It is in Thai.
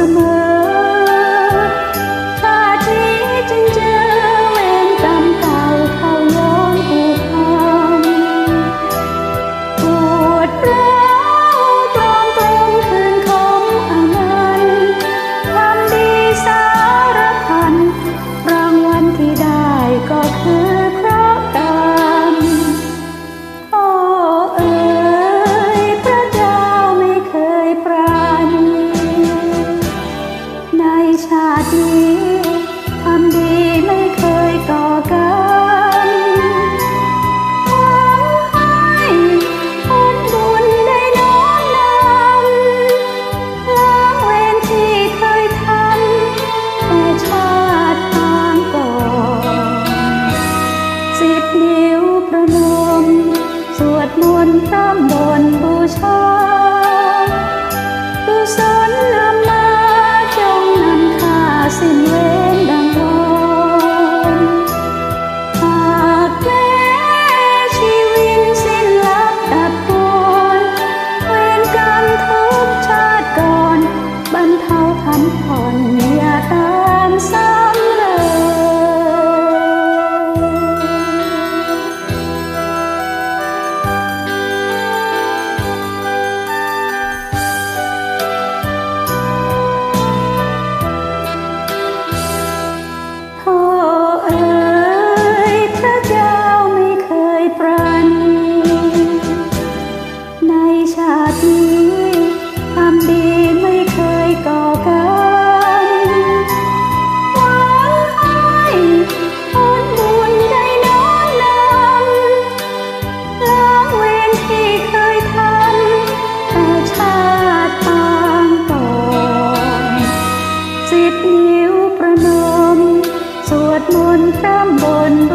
เสมอ ดมนต์พร้อมบนบูชากุศลนำมาจงนำข้าสิ้นเวรดังวอนหากแม้ชีวิตสิ้นลับดับปวนเวรกรรมทุกชาติก่อนบรรเทาทันผ่อน ชาตินี้ความดีไม่เคยก่อกันหวังให้ผนบุญได้น้อมนำล้างเวรที่เคยทำแต่ชาติปางก่อนสิบนิ้วประนม สวดมนต์พร่ำบนบ